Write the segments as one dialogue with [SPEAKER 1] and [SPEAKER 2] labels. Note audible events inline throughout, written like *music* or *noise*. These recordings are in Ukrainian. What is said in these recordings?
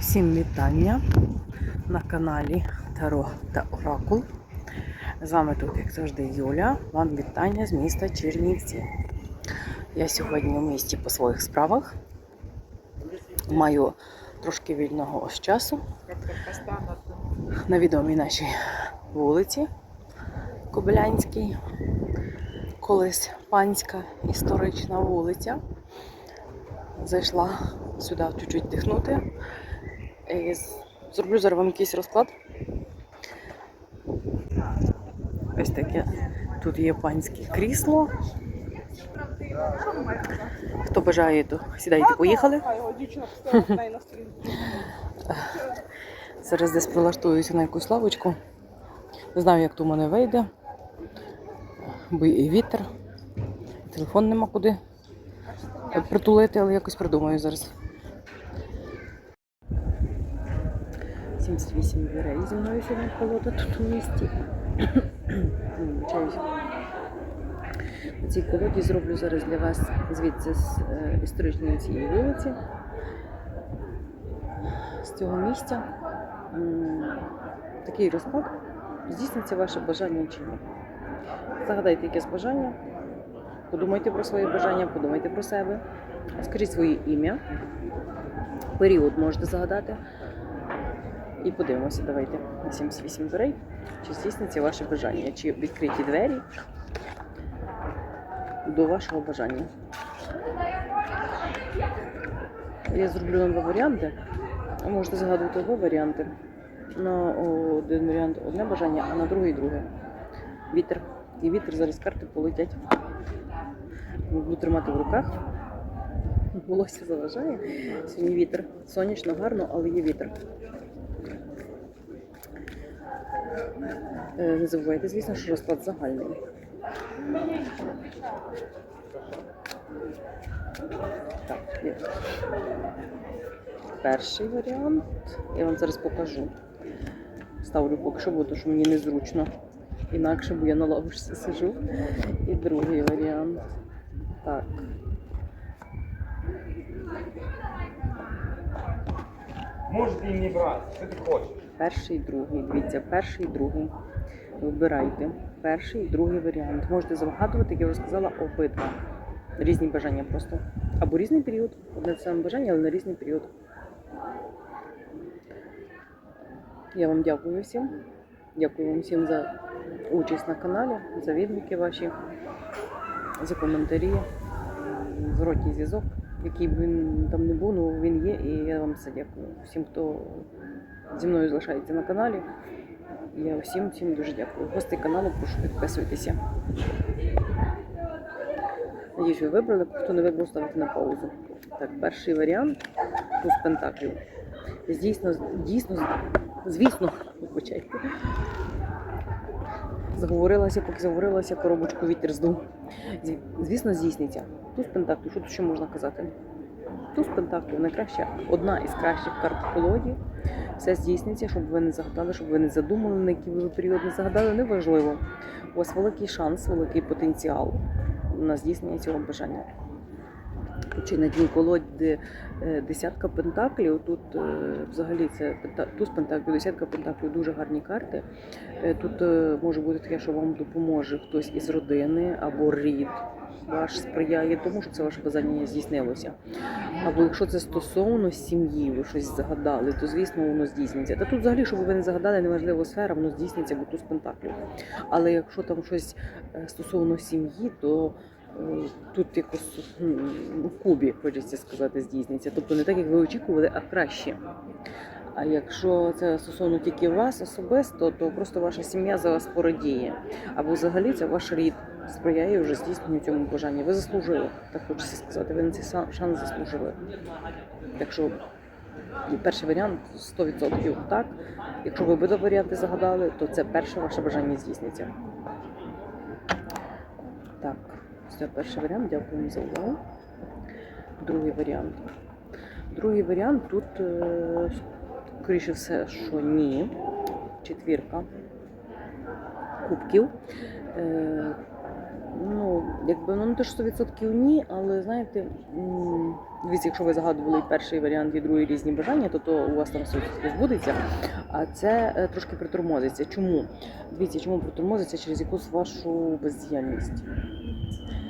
[SPEAKER 1] Всім вітання на каналі Таро та Оракул. З вами тут, як завжди, Юля. Вам вітання з міста Чернівці. Я сьогодні у місті по своїх справах. Маю трошки вільного ось часу на відомій нашій вулиці Кобилянській. Колись панська історична вулиця. Зайшла сюди чуть-чуть дихнути. Зроблю зараз вам якийсь розклад. Ось таке. Тут є панське крісло. Хто бажає, то сідайте, поїхали. *laughs* Зараз десь прилаштуюся на якусь лавочку. Не знаю, як то в мене вийде. Бо і вітер. Телефон нема куди притулити, але якось придумаю зараз. 78 дверей зі мною сьогодні колода тут у місті. Вибачаюсь. На цій колоді зроблю зараз для вас звідси з е, історичної цієї вулиці, з цього місця. Такий розклад. Здійсниться ваше бажання чи ні. Загадайте якесь бажання, подумайте про своє бажання, подумайте про себе, скажіть своє ім'я, період можете загадати. І подивимося, давайте на 78 дверей, чи здійсниться ваше бажання, чи відкриті двері до вашого бажання. Я зроблю вам два варіанти. Можете загадувати два варіанти. На один варіант одне бажання, а на другий друге. Вітер. І вітер зараз карти полетять. Буду тримати в руках. Волосся заважає. Сьогодні вітер. Сонячно, гарно, але є вітер. Е, Не забувайте, звісно, що розклад загальний. Так, є. Перший варіант. Я вам зараз покажу. Ставлю поки що, бо то, що мені незручно. Інакше, бо я на лавочці сижу. І другий варіант. Так.
[SPEAKER 2] Можете і не брати, що ти хочеш.
[SPEAKER 1] Перший, другий. Дивіться, перший, другий. Вибирайте. Перший, другий варіант. Можете загадувати, як я вже сказала, обидва. Різні бажання просто. Або різний період. Одне те саме бажання, але на різний період. Я вам дякую всім. Дякую вам всім за участь на каналі, за відгуки ваші, за коментарі, зворотній зв'язок, який б він там не був, ну він є, і я вам все дякую. Всім, хто зі мною залишається на каналі. Я всім всім дуже дякую. Гості каналу, прошу підписуйтеся. Надіюсь, ви вибрали, хто не вибрав, ставити на паузу. Так, перший варіант туз пентаклів. Дійсно, дійсно, звісно, вибачайте. Заговорилася, поки заговорилася, коробочку вітер здув. Звісно, здійсниться. Туз пентаклів, що тут ще можна казати? Туз пентаклів найкраща, одна із кращих карт в колоді. Все здійсниться, щоб ви не загадали, щоб ви не задумали, на який ви період не загадали, неважливо. У вас великий шанс, великий потенціал на здійснення цього бажання. Чи на дні колоді е, десятка пентаклів. Тут е, взагалі це туз пентаклів, десятка пентаклів дуже гарні карти. Е, Тут може бути таке, що вам допоможе хтось із родини або рід ваш сприяє тому, що це ваше бажання здійснилося. Або якщо це стосовно сім'ї, ви щось загадали, то звісно воно здійсниться. Та тут взагалі, щоб ви не загадали, неважливо сфера, воно здійсниться, бо туз пентаклів. Але якщо там щось стосовно сім'ї, то тут якось в кубі, хочеться сказати, здійсниться. Тобто не так, як ви очікували, а краще. А якщо це стосовно тільки вас особисто, то просто ваша сім'я за вас порадіє. Або взагалі це ваш рід сприяє вже здійсненню цьому бажанню. Ви заслужили, так хочеться сказати. Ви на цей шанс заслужили. Так що перший варіант 100% так. Якщо ви обидва варіанти загадали, то це перше ваше бажання здійсниться. Так, це перший варіант. Дякую за увагу. Другий варіант. Другий варіант тут, е, скоріше все, що ні. Четвірка кубків. Е, Ну, якби ну не те, що 100% ні, але знаєте, дивіться, якщо ви загадували перший варіант і другий різні бажання, то, то у вас там все збудеться. А це е, трошки притормозиться. Чому? Дивіться, чому притормозиться через якусь вашу бездіяльність.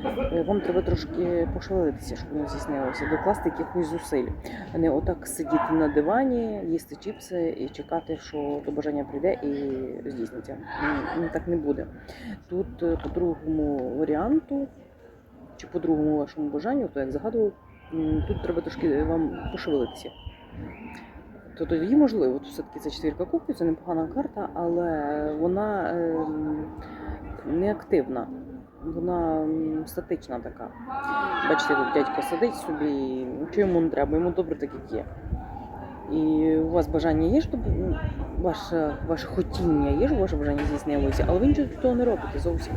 [SPEAKER 1] Е, Вам треба трошки пошевелитися, щоб воно здійснилося, докласти якихось зусиль, а не отак сидіти на дивані, їсти чіпси і чекати, що то бажання прийде і здійсниться. Ні, так не буде. Тут е, по другому варіанту, чи по другому вашому бажанню, то як загадував, тут треба трошки вам пошевелитися. То тоді можливо, то все-таки це четвірка кубків, це непогана карта, але вона ем, не активна. Вона статична така. Бачите, тут дядько сидить собі, нічого йому не треба, йому добре так, як є. І у вас бажання є, щоб ну, ваше, ваше хотіння є, щоб ваше бажання здійснилося, але ви нічого того не робите зовсім.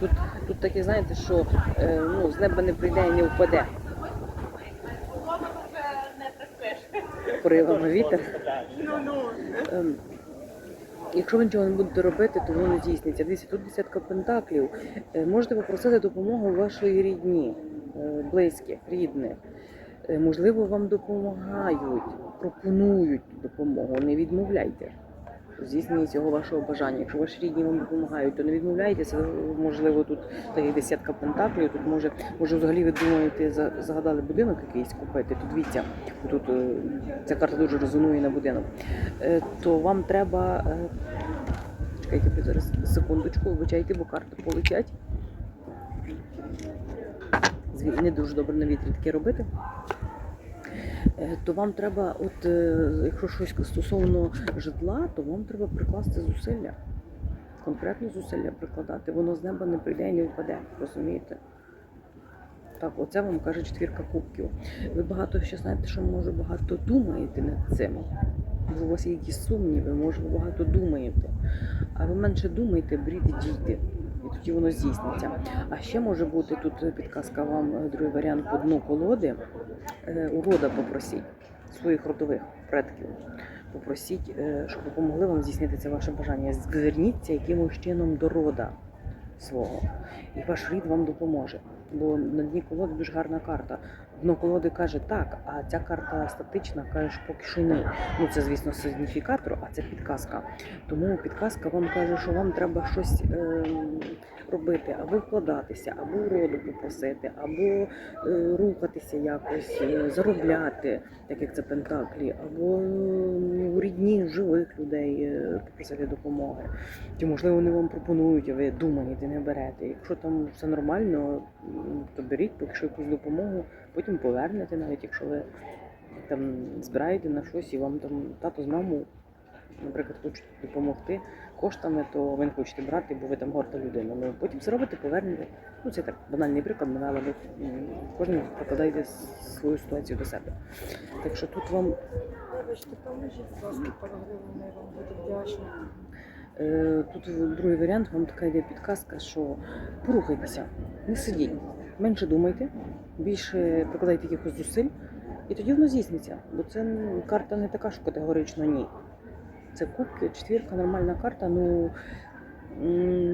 [SPEAKER 1] Тут, тут таке, знаєте, що е, ну, з неба не прийде і не впаде. Поривами вітер. Якщо ви нічого не будете робити, то воно не здійсниться. Дивіться, тут десятка пентаклів. Е, Можете попросити допомогу вашої рідні, е, близьких, рідних. Е, Можливо, вам допомагають, пропонують допомогу. Не відмовляйте. Здійснення цього вашого бажання. Якщо ваші рідні вам допомагають, то не відмовляйтеся. Можливо, тут так десятка пентаклів. Тут може, може взагалі ви думаєте, загадали будинок якийсь купити. Тут дивіться, тут е, ця карта дуже резонує на будинок. Е, То вам треба. е, Чекайте зараз секундочку, вибачайте, бо карти полетять. Не дуже добре на вітрі таке робити. Е, То вам треба, от е, якщо щось стосовно житла, то вам треба прикласти зусилля. Конкретно зусилля прикладати. Воно з неба не прийде і не впаде, розумієте? Так, оце вам каже четвірка кубків. Ви багато ще знаєте, що може багато думаєте над цим. Бо у вас є якісь сумніви, може ви багато думаєте. А ви менше думайте, беріть і дійте. І тоді воно здійсниться. А ще може бути тут підказка вам е, другий варіант по дну колоди. Е, У рода попросіть своїх родових предків. Попросіть, е, щоб допомогли вам здійснити це ваше бажання. Зверніться якимось чином до рода свого, і ваш рід вам допоможе. Бо на дні колоди дуже гарна карта. Дно колоди каже так, а ця карта статична каже, що поки що ні. Ну це, звісно, сигніфікатор, а це підказка. Тому підказка вам каже, що вам треба щось е, робити, або вкладатися, або роду попросити, або е, рухатися якось, е, заробляти, так як це Пентаклі, або е, у рідні живих людей попросити допомоги. Чи можливо вони вам пропонують, а ви думаєте, не берете. Якщо там все нормально, то беріть, поки що якусь допомогу, потім повернете, навіть якщо ви там збираєте на щось і вам там тато з мамою, наприклад, хочуть допомогти коштами, то ви не хочете брати, бо ви там горда людина. Ну потім зробите, повернете. Ну це так банальний приклад, мене, але ви кожен прикладайте свою ситуацію до себе. Так що тут вам
[SPEAKER 3] Вибачте, поможіть, будь ласка, пару я вам буду вдячна.
[SPEAKER 1] Е, Тут другий варіант, вам така йде підказка, що порухайтеся, не сидіть, менше думайте, більше прикладайте якихось зусиль, і тоді воно здійсниться. Бо це ну, карта не така, що категорично ні. Це кубки, четвірка, нормальна карта. Ну,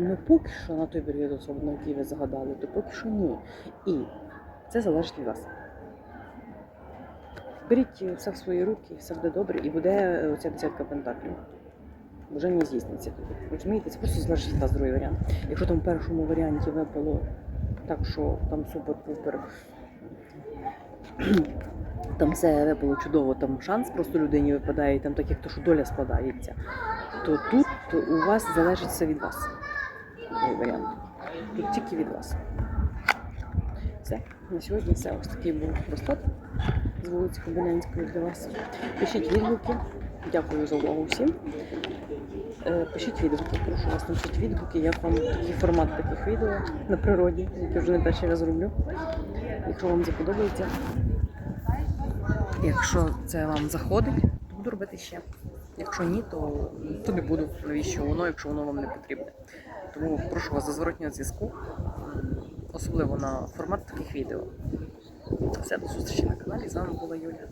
[SPEAKER 1] ну поки що на той період, особливо, який ви загадали, то поки що ні. І це залежить від вас. Беріть все в свої руки, все буде добре, і буде е, оця десятка пентаклів бажання здійсниться тоді. Розумієте, це просто залежить від вас другий варіант. Якщо там в першому варіанті випало так, що там супер-пупер, *clears throat* там все випало чудово, там шанс просто людині випадає, і там так як то, що доля складається, то тут у вас залежить все від вас. Варіант. Тут тільки від вас. Все, на сьогодні все. Ось такий був розклад з вулиці Кобилянської для вас. Пишіть відгуки. Дякую за увагу всім. Е, Пишіть відгуки, прошу вас напишіть відгуки, як вам такий формат таких відео на природі, які вже не перший раз роблю. Якщо вам це подобається, якщо це вам заходить, то буду робити ще. Якщо ні, то, то не буду. Навіщо воно, якщо воно вам не потрібне. Тому прошу вас за зворотнього зв'язку, особливо на формат таких відео. Все, до зустрічі на каналі. З вами була Юля.